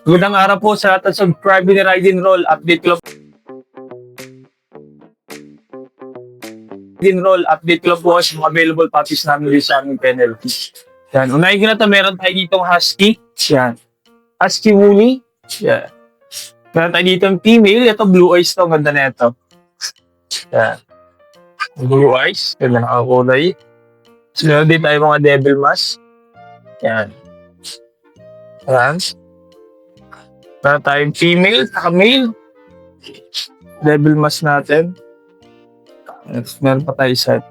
Magandang araw po sa lahat ng subscribe ni Ride Roll Update Club. And Roll Update Club po sa mga available puppies namin dito sa aming kennel. Yan. Unahin ko na ito, meron tayo ditong Husky. Yan. Husky Woolly. Yan. Meron tayo ditong female. Ito, blue eyes to. Ganda na ito. Yan. Blue eyes. Ganda na nakakulay. So, meron din tayo mga devil mask. Yan. Yan. Meron tayong female, saka male. Devil mask natin. Next, meron pa tayo set.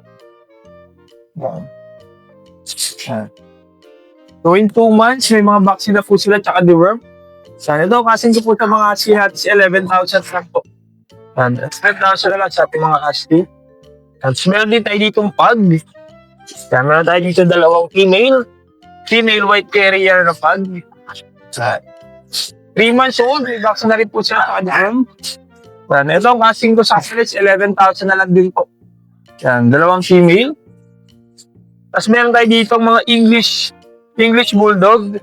Yan. Yan. So, in two months, may mga vaccine na po sila, tsaka deworm. Sana daw, kasing ko po sa mga natin is 11,000 lang po. Yan. 10,000 na lang sa ating mga husky. At meron din tayo ditong pug. Yan, meron tayo dito dalawang female. Female white carrier na pug. Yan. 3 months old, may vaccine na rin po sila sa kanyang. Yan, ito ang casting ko sa average, 11,000 na lang din po. Yan, dalawang female. Tapos meron tayo dito mga English, English Bulldog.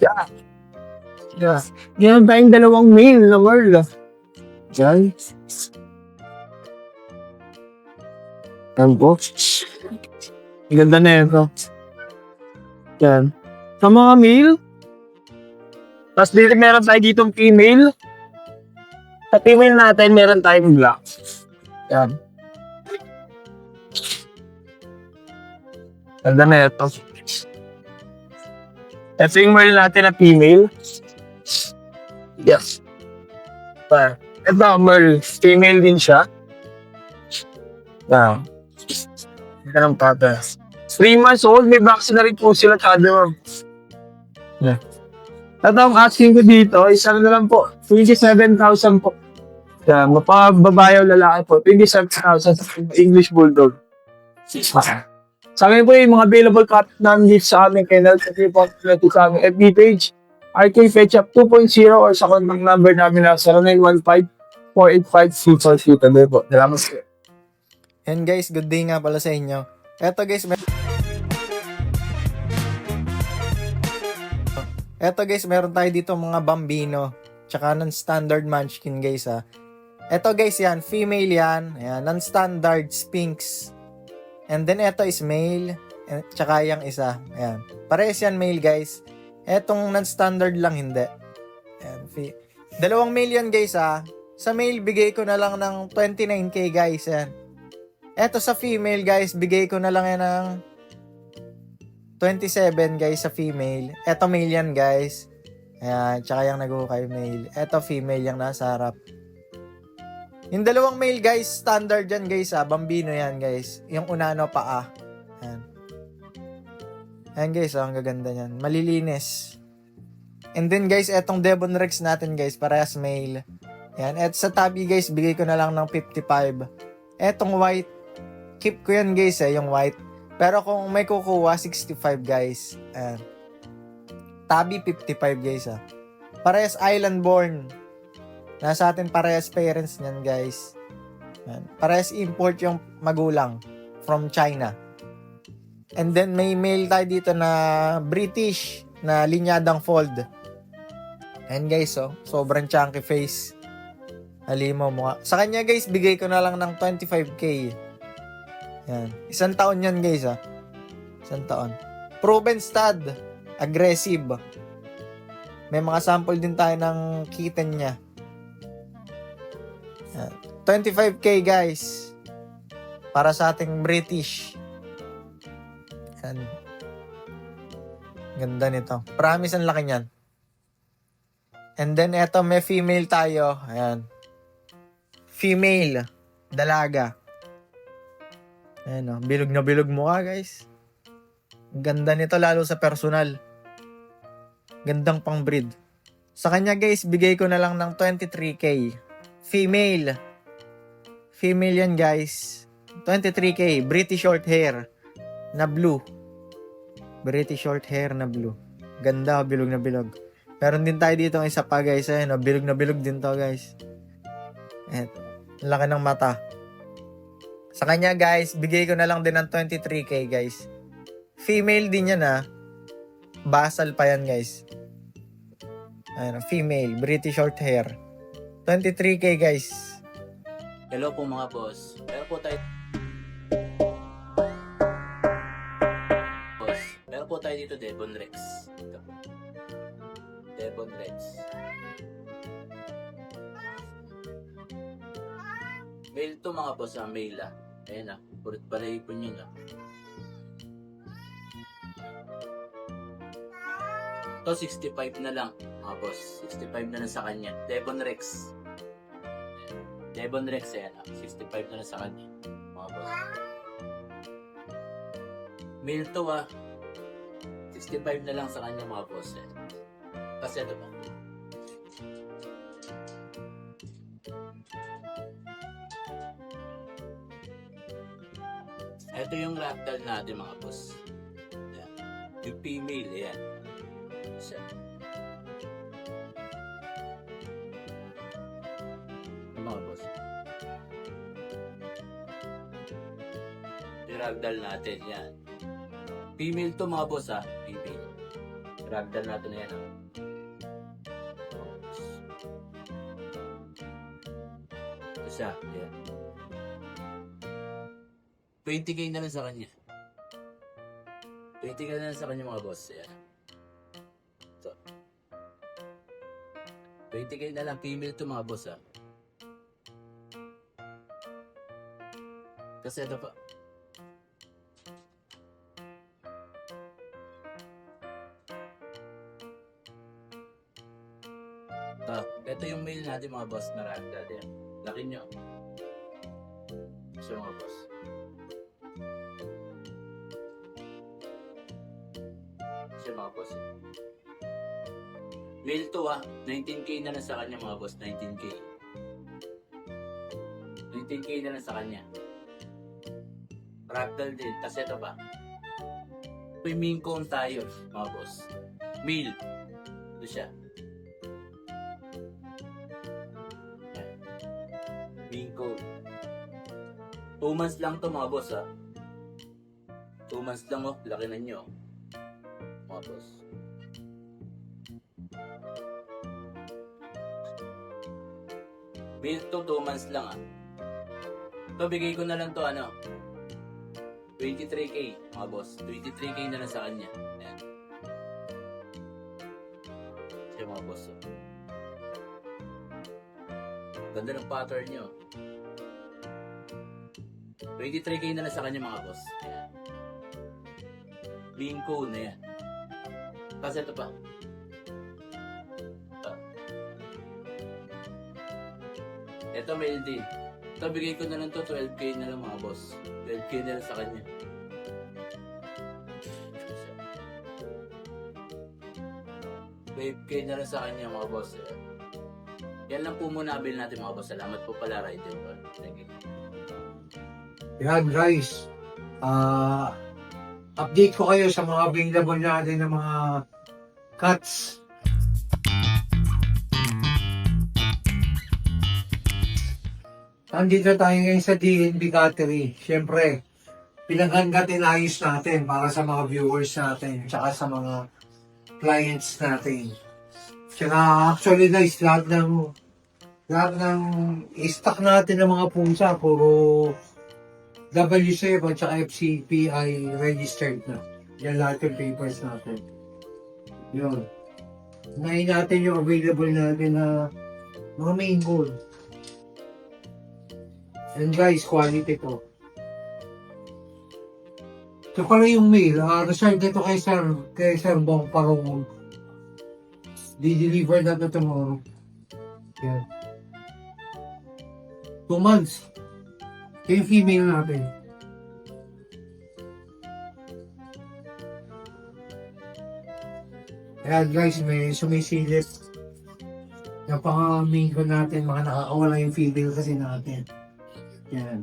Yan. Yan. Meron tayong dalawang male na Merl. Yan. Yan po. Ganda na ito. Yan. Sa mga male, tapos dito meron tayo ditong female. Sa female natin, meron tayong black. Yan. Ganda na ito. Ito yung male natin na female. Yes. Pa. Ito, male. Female din siya. Yan. Ganda ng pata. 3 months old, may vaccine na rin po sila deworm. Yeah. At ang asking ko dito, isa na lang po, 27,000 po. Yeah, mapababayaw lalaki po, 27,000 sa English Bulldog. Sa amin po yung mga available cut namin dito sa aming kennel, po dito sa aming FB page, RK Fetchup 2.0 or sa contact number namin na 0915-485-2432. Tabi po. Salamat po. And guys, good day nga pala sa inyo. Eto guys, mer- Eto guys, meron tayo dito mga bambino. Tsaka non-standard munchkin guys ha. Eto guys yan, female yan. Ayan, non-standard sphinx. And then eto is male. And, tsaka yung isa. Ayan. Parehas yan male guys. Etong non-standard lang hindi. Ayan, Dalawang male yan guys ha. Sa male, bigay ko na lang ng 29k guys. Ayan. Eto sa female guys, bigay ko na lang yan ng 27 guys sa female. Eto male yan guys. Ayan, tsaka yung nag-ukay male. Eto female yung nasa harap. Yung dalawang male guys, standard yan guys ah. Bambino yan guys. Yung unano paa. Ayan. Ayan guys, oh, ang gaganda niyan. Malilinis. And then guys, etong Devon Rex natin guys, parehas male. Ayan, et sa tabi guys, bigay ko na lang ng 55. Etong white, keep ko yan guys eh, yung white. Pero kung may kukuha, 65 guys. Ayan. Tabi 55 guys ah. Parehas island born. Nasa atin parehas parents niyan guys. Ayan. Parehas import yung magulang from China. And then may male tayo dito na British na linyadang fold. Ayan guys oh, sobrang chunky face. Halimaw mukha. Sa kanya guys, bigay ko na lang ng 25k. Yan. Isang taon yan guys ah. Isang taon. Proven stud. Aggressive. May mga sample din tayo ng kitten niya. Yan. 25k guys. Para sa ating British. Yan. Ganda nito. Promise ang laki niyan. And then eto may female tayo. Ayan. Female. Dalaga. Ayan o. Bilog na bilog mukha guys. Ang Ganda nito lalo sa personal. Gandang pang breed. Sa kanya guys, bigay ko na lang ng 23k. Female. Female yan guys. 23k. British short hair. Na blue. British short hair na blue. Ganda, bilog na bilog. Meron din tayo dito ang isa pa guys. Ayan, oh, bilog na bilog din to guys. Ang laki ng mata. Sa kanya guys, bigay ko na lang din ng 23k guys. Female din yan ah. Basal pa yan guys. Ayan, female, British short hair. 23k guys. Hello po mga boss. Meron po tayo Boss, meron po tayo dito Devon Rex. Devon Rex. Mail to mga boss ah, mail ah. Ayan ah, purit pala ipon yun ah. To 65 na lang mga boss. 65 na lang sa kanya. Devon Rex. Devon Rex yan. ah. 65 na lang sa kanya. Mga boss. Mail to ah. 65 na lang sa kanya mga boss. Eh. Kasi ito ba? Ito yung ragdoll natin mga boss. Ayan. Yung female, ayan. Yung mga boss. Yung ragdoll natin, yan. Female to mga boss ha. Female. Ragdoll natin na yan ha. Siya. Yan. 20k na lang sa kanya. 20k na lang sa kanya mga boss. Yan. Ito. 20k na lang female to mga boss ha. Kasi ito pa. Ah, ito yung mail natin mga boss na ragda din. Laki nyo. So mga boss. Boss. Mail to ah. 19k na lang sa kanya mga boss. 19k. 19k na lang sa kanya. Ragdoll din. Tapos ito pa. May main cone tayo mga boss. Mail. Ito siya. Main cone. 2 months lang to mga boss ha. 2 months lang oh. Laki na nyo. Mga boss. Mail to 2 months lang ah. Ito bigay ko na lang to ano. 23k mga boss. 23k na lang sa kanya. Ayan. Siya mga boss. Oh. Ganda ng pattern nyo. 23k na lang sa kanya mga boss. Ayan. Linko na yan. Kasi ito pa. Ito. Ito mail din. Ito bigay ko na lang to 12k na lang mga boss. 12k na lang sa kanya. 12k na lang sa kanya mga boss. Yan lang po muna bill natin mga boss. Salamat po pala Raiden. Thank you. Yan guys. Ah, update ko kayo sa mga available natin ng mga cuts. Nandito tayo ngayon sa DNB Cattery. Siyempre, pinaghangat inayos natin para sa mga viewers natin, tsaka sa mga clients natin. Tsaka actually guys, lahat ng lahat ng stock natin ng mga pusa, puro W7 at FCPI registered na. Yan lahat yung papers natin. Yun. Ngayon natin yung available natin na mga main goal. And guys, quality to. Ito pala yung mail. Uh, reserved ito kay Sir, kay Sir Bong Parong. Di-deliver na to tomorrow. Yan. Two months. Yung female natin. Ayan guys, may sumisilip. Napaka-main ko natin, mga nakakawala yung female kasi natin. Yan.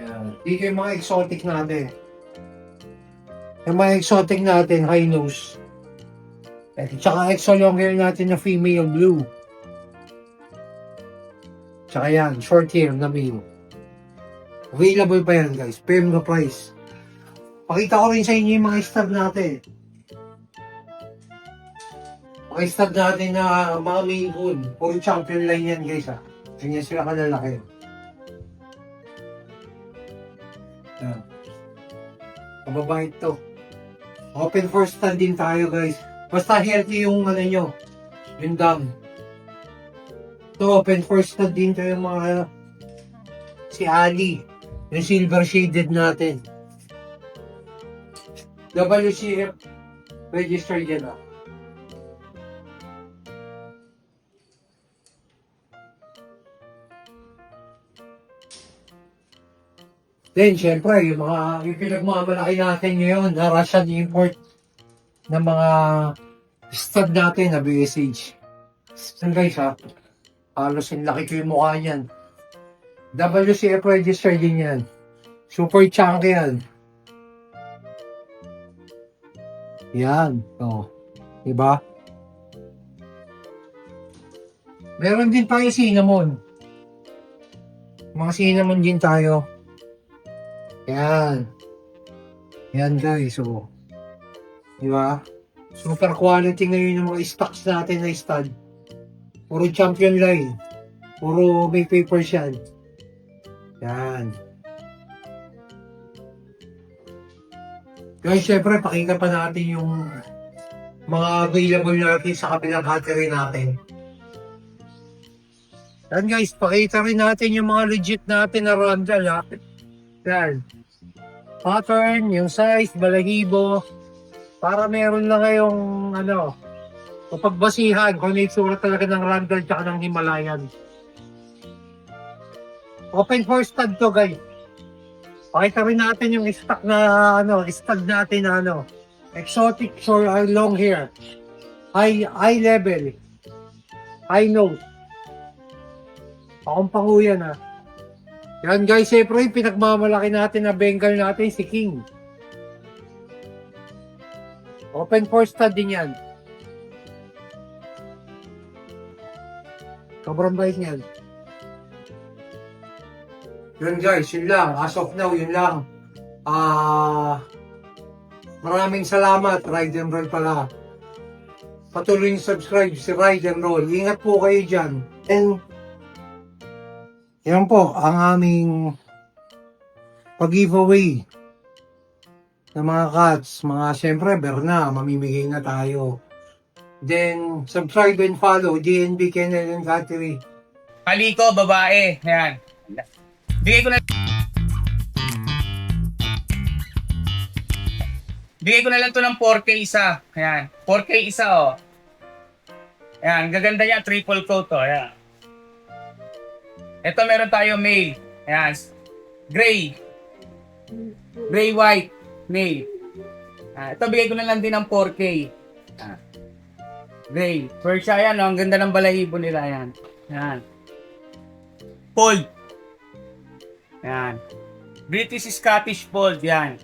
Yan. Dito yung mga exotic natin. Yung mga exotic natin, high nose. At saka exo long hair natin na female blue. Tsaka yan, short hair na male. Available pa yan guys. Firm na price. Pakita ko rin sa inyo yung mga stab natin. Mga stud natin na mga main good. Puro champion line yan guys ha. Ganyan sila kalalaki. Yan. Mababait to. Open for stud din tayo guys. Basta healthy yung ano nyo. Yung dam. To open for stud din tayo mga si Ali. Yung silver shaded natin. WCF register yan ah. Then, syempre, yung mga, yung pinagmamalaki natin ngayon, na Russian import ng mga stud natin na BSH. So guys ha, halos yung laki ko yung mukha niyan. WCF register din yan. Super chunky yan. Yan. Oh. Diba? Meron din tayo cinnamon. Mga cinnamon din tayo. Yan. Yan guys. So, di ba? Super quality ngayon yung mga stocks natin na stud. Puro champion line. Puro may papers yan. Yan. Guys, syempre, pakinggan pa natin yung mga available natin sa kabilang battery natin. Yan guys, pakita rin natin yung mga legit natin na randal ha. Yan. Pattern, yung size, balahibo. Para meron lang kayong ano, mapagbasihan kung ano yung itsura talaga ng randal tsaka ng Himalayan. Open for stud to guys. Pakita rin natin yung stock na ano, stud natin na ano, exotic short uh, long hair. High high level. High nose. Akong pangu yan ha. Yan guys, siyempre yung pinagmamalaki natin na Bengal natin si King. Open for stud din yan. Sobrang bait niyan. Yun guys, yun lang. As of now, yun lang. Ah, maraming salamat, Ride and Roll pala. Patuloy yung subscribe si Ride and Roll. Ingat po kayo dyan. And, yan po, ang aming pag-giveaway ng mga cats. Mga, siyempre, Berna, mamimigay na tayo. Then, subscribe and follow DNB Kennel and Battery. Kaliko, babae. Ayan. Bigay ko na... Bigay ko na lang to ng 4K isa. Ayan. 4K isa, oh. Ayan. Gaganda niya. Triple coat, oh. Ayan. Ito meron tayo male. Ayan. Gray. Gray white. Male. Ah, ito bigay ko na lang din ng 4K. Ah. Gray. Persia yan, oh. Ang ganda ng balahibo nila. Ayan. Ayan. Fold. Yan. British Scottish Fold. Yan.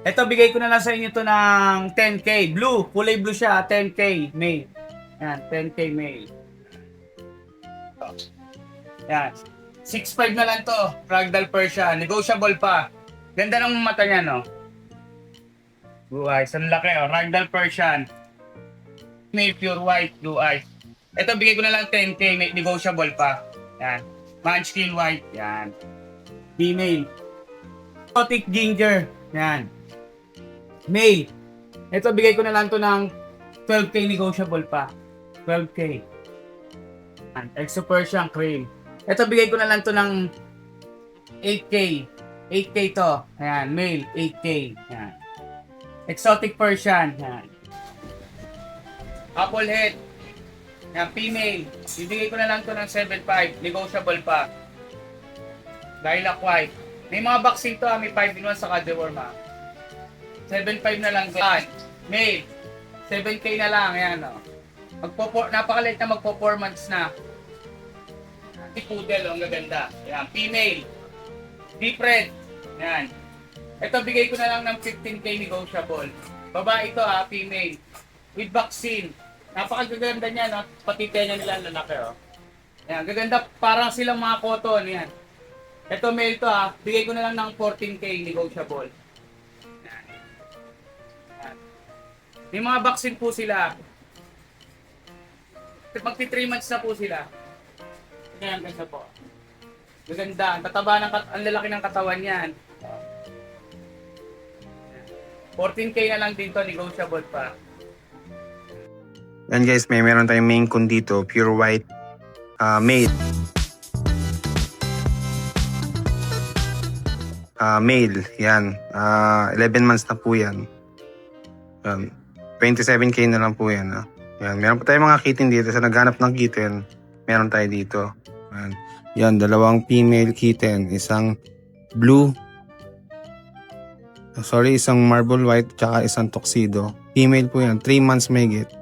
Ito, bigay ko na lang sa inyo to ng 10K. Blue. Kulay blue siya. 10K. May. Yan. 10K May. Yan. 6.5 na lang to. Ragdoll Persia. Negotiable pa. Ganda ng mata niya, no? Blue eyes. Ang laki, oh. Ragdoll Persian. May pure white, blue eyes. Ito, bigay ko na lang 10K. May negotiable pa. Yan. Munchkin white. Yan. Female. Exotic ginger. Yan. Male. Ito, bigay ko na lang to ng 12K negotiable pa. 12K. Yan. Exo Persian cream. Ito, bigay ko na lang to ng 8K. 8K to. Ayan. Male. 8K. Yan. Exotic Persian. Yan. Apple Yan, female. Bibigay ko na lang to ng 7.5. Negotiable pa. Lilac white. May mga vaccine to ha. May 5 in 1 sa deworm ha. 7.5 na lang. Yan. Male. 7K na lang. Yan o. Magpo napakaliit na magpo-4 na. Si poodle, oh, ang gaganda. Yan. Female. Deep red. Yan. Ito, bigay ko na lang ng 15K negotiable. Babae ito ha, female. With vaccine. Napakagaganda niya, no? Pati tenga nila ang lalaki, oh. Yan, gaganda. Parang silang mga cotton, yan. Ito, male to, ha. Bigay ko na lang ng 14K negotiable. Yan. Yan. May mga vaccine po sila. magti 3 months na po sila. Yan, ganda po. Maganda. Ang tataba ng ang lalaki ng katawan yan. 14k na lang dito, negotiable pa. Yan guys, may meron tayong main con dito, pure white uh, male. Ah, male, yan. Ah, 11 months na po yan. Yan. 27k na lang po yan. Ah. Yan, meron pa tayong mga kitten dito. Sa naghanap ng kitten, meron tayo dito. Yan. Yan, dalawang female kitten. Isang blue. Sorry, isang marble white tsaka isang tuxedo. Female po yan. 3 months may get.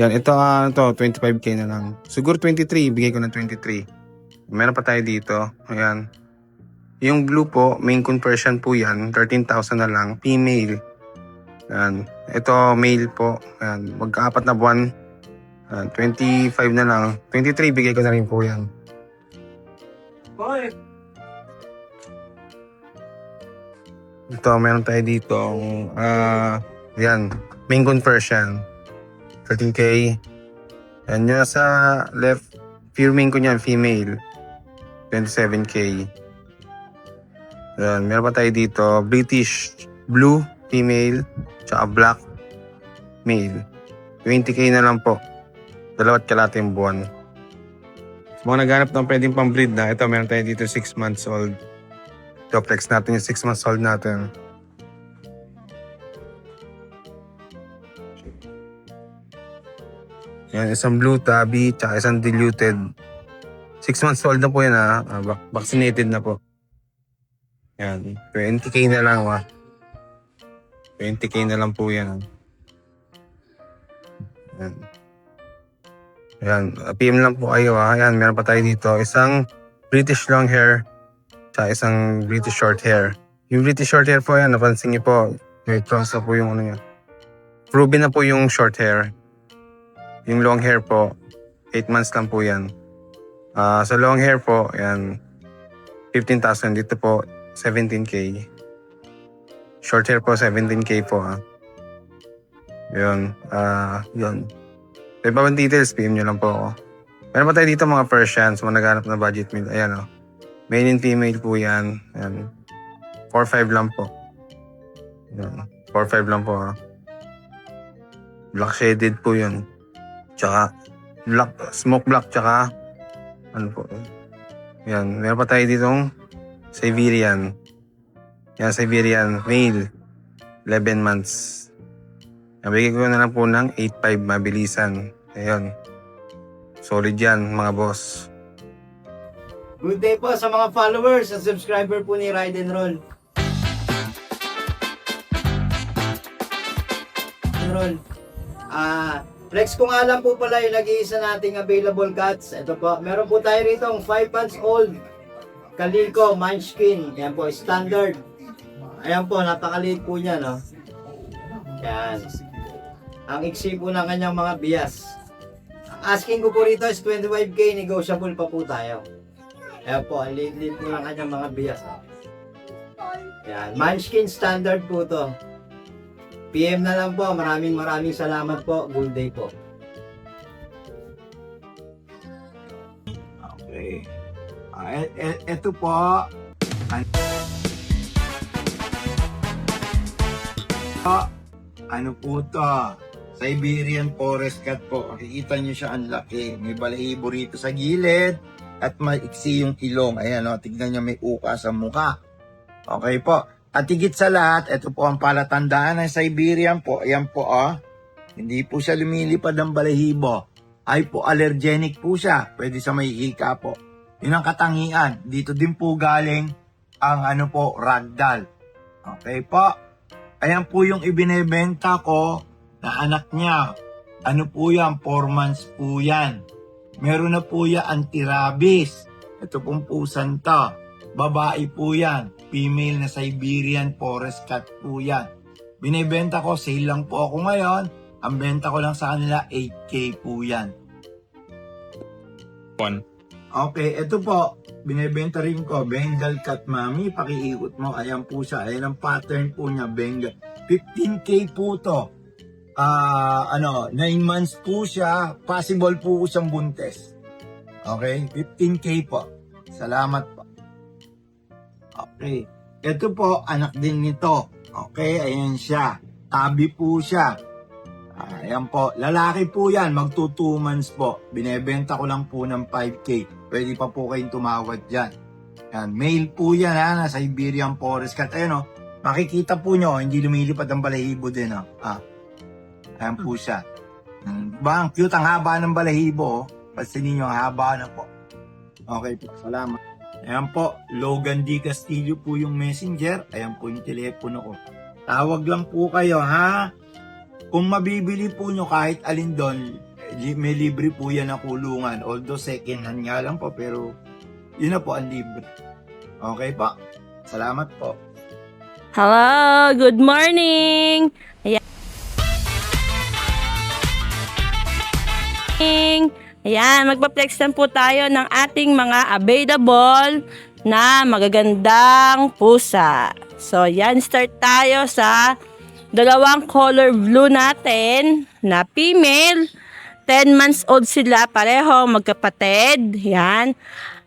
Yan, ito, ah, ito, 25k na lang. Siguro 23, bigay ko ng 23. Meron pa tayo dito. Ayan. Yung blue po, main conversion po yan. 13,000 na lang. Female. Yan. Ito, male po. Yan. Mag-apat na buwan. Yan. 25 na lang. 23, bigay ko na rin po yan. Ito, meron tayo dito. Ah, yan. Main conversion. 13k. Yan yung sa left, main ko niyan, female. 27k. Yan, meron pa tayo dito, British blue, female, tsaka black, male. 20k na lang po. Dalawat kalating buwan. Sa mga naghanap ng pwedeng pang-breed na, ito meron tayo dito 6 months old. Ito, natin yung 6 months old natin. Yan, isang blue tabby, tsaka isang diluted. Six months old na po yan ha. Ah, vac- vaccinated na po. Yan. 20k na lang ha. 20k na lang po yan. Yan. Yan. Ah, PM lang po kayo ha. Yan, meron pa tayo dito. Isang British long hair, tsaka isang British short hair. Yung British short hair po yan, napansin niyo po. May cross na po yung ano yan. Proven na po yung short hair. Yung long hair po, 8 months lang po yan. Ah, sa long hair po, yan, 15,000. Dito po, 17K. Short hair po, 17K po. Ah. Yun. Ah, yun. Sa iba details, PM nyo lang po ako. Meron pa tayo dito mga Persians, mga naghanap na budget meal. Ayan. Oh. Male and female po yan. Ayan. 4-5 lang po. Ayan. 4-5 lang po ha. Black shaded po yun. Tsaka, black, smoke black, tsaka, ano po. Yan, meron pa tayo ditong Siberian. Yan, Siberian, male. 11 months. Nabigay ko na lang po ng 8.5 mabilisan. Ayun. Solid yan, mga boss. Good day po sa mga followers at subscriber po ni Ride and Roll. Ride and Roll. Ah, flex ko nga lang po pala yung nag-iisa nating available cats. Ito po, meron po tayo rito 5 months old. Kaliko, Munchkin. Yan po, standard. Ayan po, napakaliit po niya, no? Yan. Ang iksi po ng kanyang mga bias. Ang asking ko po rito is 25k, negotiable pa po tayo. Ayan po, ang liit-liit po ng kanyang mga bias. Yan, Munchkin standard po to. PM na lang po. Maraming maraming salamat po. Good day po. Okay. Ah, e- e- eto po. An- Ah, ano po to? Siberian Forest Cat po. Makikita nyo siya ang laki. May balahibo rito sa gilid at maiksi yung ilong. Ayan o, tignan nyo may uka sa muka. Okay po. At higit sa lahat, ito po ang palatandaan ng Siberian po. Ayan po oh. Hindi po siya lumilipad ng balahibo. Ay po, allergenic po siya. Pwede sa may hika po. Yun ang katangian. Dito din po galing ang ano po, ragdoll. Okay po. Ayan po yung ibinebenta ko na anak niya. Ano po yan? 4 months po yan. Meron na po yan anti-rabies. Ito pong pusan to. Babae po yan. Female na Siberian Forest Cat po yan. Binibenta ko, sale lang po ako ngayon. Ang benta ko lang sa kanila, 8K po yan. Okay, ito po. Binibenta rin ko, Bengal Cat Mami. Pakiikot mo, ayan po siya. Ayan ang pattern po niya, Bengal. 15K po to. ah, ano, 9 months po siya, possible po siyang buntes. Okay? 15K po. Salamat po. Okay. Ito po, anak din nito. Okay, ayan siya. Tabi po siya. Ayan po. Lalaki po yan. Magto 2 months po. Binebenta ko lang po ng 5K. Pwede pa po kayong tumawad dyan. Yan. Male po yan ha. Na Siberian Forest Cat. Ayan o. Makikita po nyo. Hindi lumilipad ang balahibo din o. Ah. Ayan po siya. Hmm. Ba, ang cute ang haba ng balahibo. oh. Pansinin nyo, ang haba na po. Okay po. Salamat. Ayan po, Logan D. Castillo po yung messenger. Ayan po yung telepono ko. Tawag lang po kayo, ha? Kung mabibili po nyo kahit alin doon, li- may libre po yan na kulungan. Although second hand nga lang po, pero yun na po ang libre. Okay po. Salamat po. Hello, good morning. Ayan. Ayan, magpa-flex lang po tayo ng ating mga available na magagandang pusa. So, yan, start tayo sa dalawang color blue natin na female. 10 months old sila, pareho magkapatid. Yan.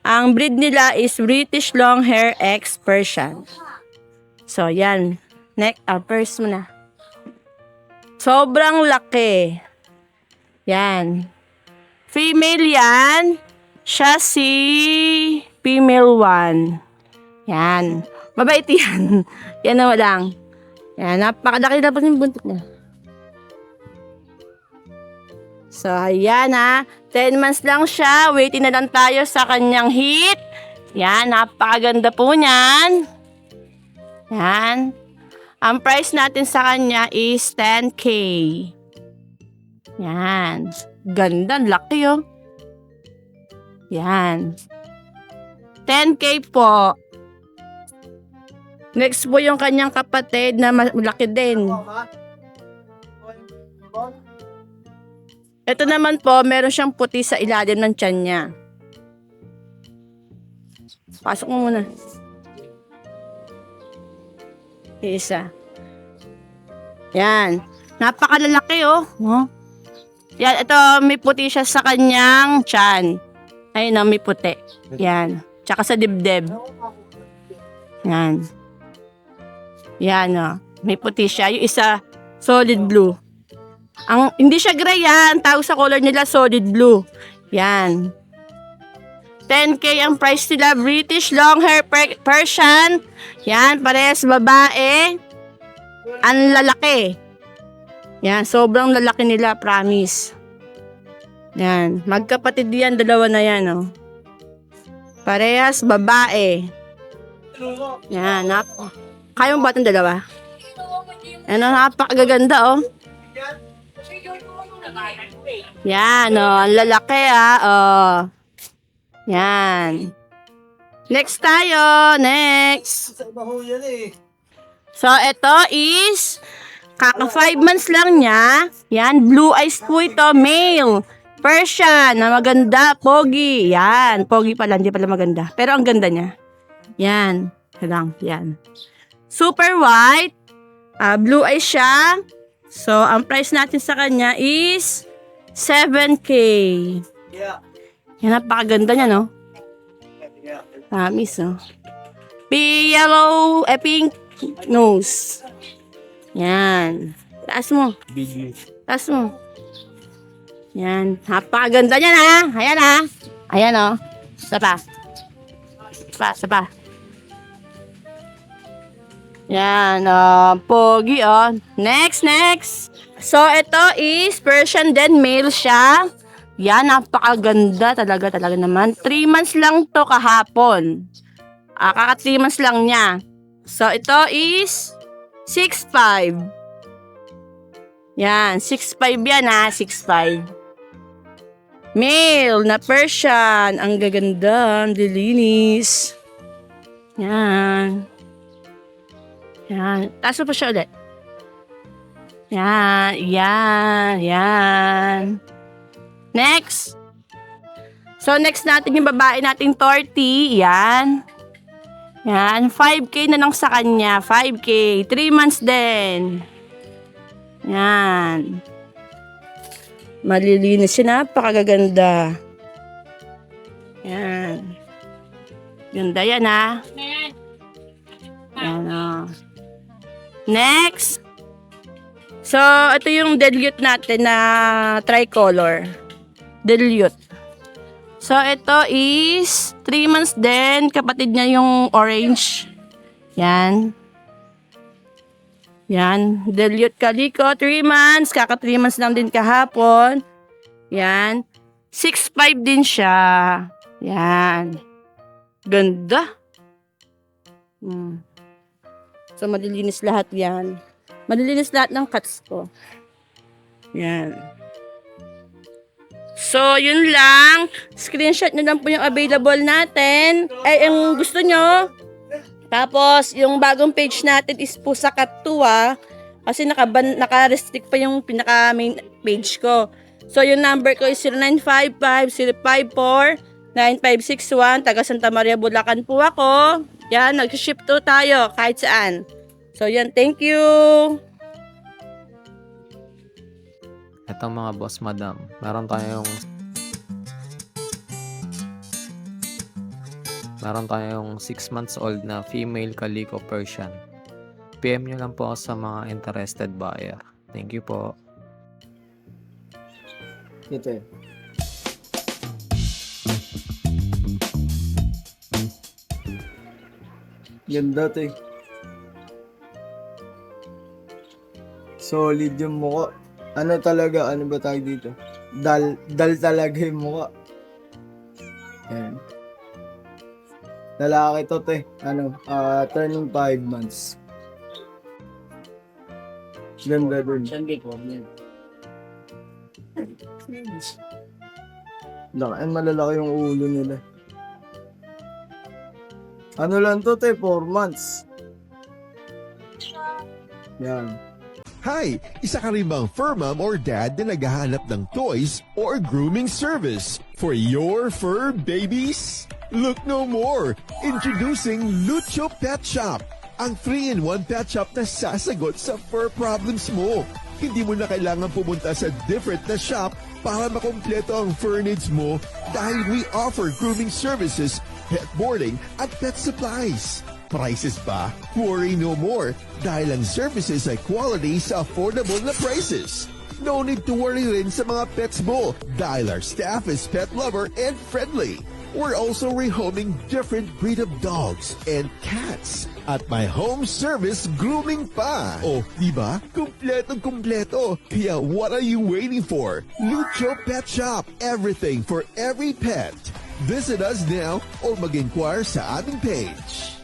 Ang breed nila is British Longhair X Persian. So, yan. Next, uh, first muna. Sobrang laki. Yan. Female yan. Siya si female one. Yan. Mabait yan. yan na lang. Yan. Napakalaki na po yung buntot niya. So, ayan ha. 10 months lang siya. Waiting na lang tayo sa kanyang heat. Yan. Napakaganda po niyan. Yan. Ang price natin sa kanya is 10K. Yan. Ganda, laki oh. Yan. 10K po. Next po yung kanyang kapatid na malaki din. Ito naman po, meron siyang puti sa ilalim ng tiyan niya. Pasok mo muna. Isa. Yan. Napakalalaki oh. oh. Yan, ito may puti siya sa kanyang tiyan. Ayun oh, may puti. Yan. Tsaka sa dibdib. Yan. Yan oh. May puti siya. Yung isa, solid blue. Ang hindi siya gray yan. Tawag sa color nila solid blue. Yan. 10k ang price nila. British long hair per- Persian. Yan, parehas babae. Ang lalaki. Yan, sobrang lalaki nila, promise. Yan, magkapatid yan, dalawa na yan, oh. Parehas babae. Yan, nap Kaya mo ba itong dalawa? Ano, napakaganda, oh. Yan, oh, ang lalaki, ah, oh. Yan. Next tayo, next. Eh. So, ito is, kaka 5 months lang niya. Yan, blue eyes po ito, male. Persian, na maganda, pogi. Yan, pogi pala, hindi pala maganda. Pero ang ganda niya. Yan, lang, yan. Super white, ah, blue eyes siya. So, ang price natin sa kanya is 7K. Yeah. Yan, napakaganda niya, no? Promise, no? P yellow, eh, pink nose. Yan. Taas mo. Taas mo. Yan. Napakaganda niyan, ha? Ayan, ha? Ayan, oh. Isa pa. Isa pa, isa pa. Yan, uh, pogi, oh. Next, next. So, ito is Persian den male siya. Yan, napakaganda talaga, talaga naman. 3 months lang to kahapon. Ah, kaka 3 months lang niya. So, ito is 6'5". Yan, 6'5 yan ha, 6'5". Male na Persian. Ang gaganda, ang dilinis. Yan. Yan. Taas mo pa siya ulit. Yan, yan, yan. Next. So, next natin yung babae nating torty. Yan. Yan. 5K na lang sa kanya. 5K. 3 months din. Yan. Malilinis siya. Napakaganda. Yan. Ganda yan ha. Yan o. Next. So, ito yung dilute natin na tricolor. Dilute. So, ito is 3 months din. Kapatid niya yung orange. Yan. Yan. Dilute Calico, 3 months. Kaka 3 months lang din kahapon. Yan. 6'5 din siya. Yan. Ganda. Hmm. So, malilinis lahat yan. Malilinis lahat ng cuts ko. Yan. So, yun lang. Screenshot nyo lang po yung available natin. Ay, yung gusto nyo. Tapos, yung bagong page natin is po sa Katua. Kasi naka-restrict pa yung pinaka-main page ko. So, yung number ko is 0955-054-9561. Taga Santa Maria, Bulacan po ako. Yan, nag-ship to tayo kahit saan. So, yan. Thank you. Ito mga boss madam, meron tayong meron tayong 6 months old na female Calico Persian. PM nyo lang po sa mga interested buyer. Thank you po. Ito eh. Ganda to eh. Solid yung mukha. Ano talaga, ano ba tawag dito? Dal, dal talaga yung mukha. Ayan. Lalaki to te. Ano, ah turning 5 months. Ganda dun. Laki, ang malalaki yung ulo nila. Ano lang to, te? 4 months. Yan. Hi! Isa ka rin bang fur mom or dad na naghahanap ng toys or grooming service for your fur babies? Look no more! Introducing Lucho Pet Shop, ang 3-in-1 pet shop na sasagot sa fur problems mo. Hindi mo na kailangan pumunta sa different na shop para makompleto ang fur needs mo dahil we offer grooming services, pet boarding, at pet supplies. Prices ba? Worry no more dahil ang services ay quality sa affordable na prices. No need to worry rin sa mga pets mo dahil our staff is pet lover and friendly. We're also rehoming different breed of dogs and cats at my home service grooming pa. Oh, di ba? Kumpletong kumpleto. Kaya what are you waiting for? Lucho Pet Shop. Everything for every pet. Visit us now or mag-inquire sa aming page.